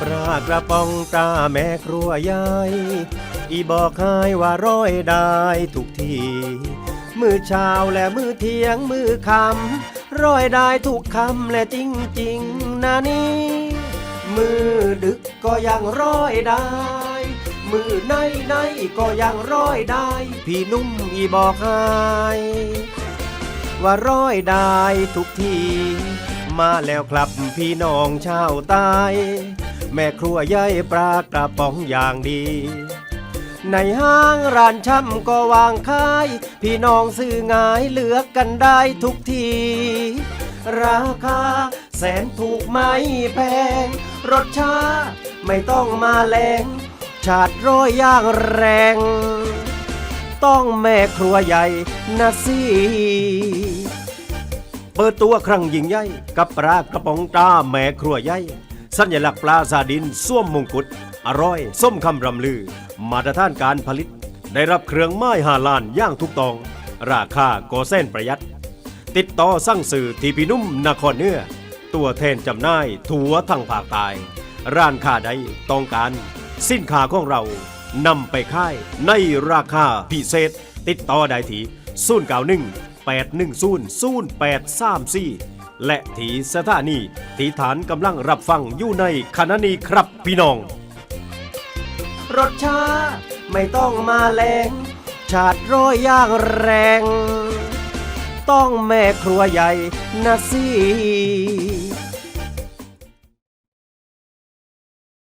ปลากระป๋องตาแม่ครัวยายอีบอกให้ว่าร้อยได้ทุกที มือเช้าและมือเที่ยงมือคำร้อยได้ทุกคำและจริงๆนะนี่มือดึกก็ยังร้อยได้ มือในในก็ยังร้อยได้ พี่นุ่มอีบอกให้ว่าร้อยได้ทุกที มาแล้วครับพี่น้องชาวใต้ แม่ครัวย่ายปลากระป๋องอย่างดี ในห้างร้านช่ำก็วางขาย พี่น้องซื้อง่ายเลือกกันได้ทุกที ราคาแสนถูกไม่แพง รสชาติไม่ต้องมาแรงชาติร้อยย่างแรง ต้องแม่ครัวใหญ่นะสิเปิดตัวครั้งยิ่งใหญ่กับปลากระป๋องตาแม่ครัวใหญ่ สัญลักษณ์ปลาซาดินส้วมมงกุฎอร่อยส้มคำรำลือ มาตรฐานการผลิต ได้รับเครื่องไม้หาลานย่างถูกต้อง ราคาก็เส้นประหยัด ติดต่อสั่งสื่อที่พี่นุ่มนครเนื้อ ตัวแทนจำหน่ายทั่วทั้งภาคใต้ร้านค้าใดต้องการ สินค้าของเรานำไปค่ายในราคาพิเศษ ติดต่อได้ที่091 810 0834 และที่สถานีที่ฐานกำลังรับฟังอยู่ในขณะนี้ครับพี่น้องรสชาติไม่ต้องมาแรงชาติร้อยย่างแรง ต้องแม่ครัวใหญ่นะสิ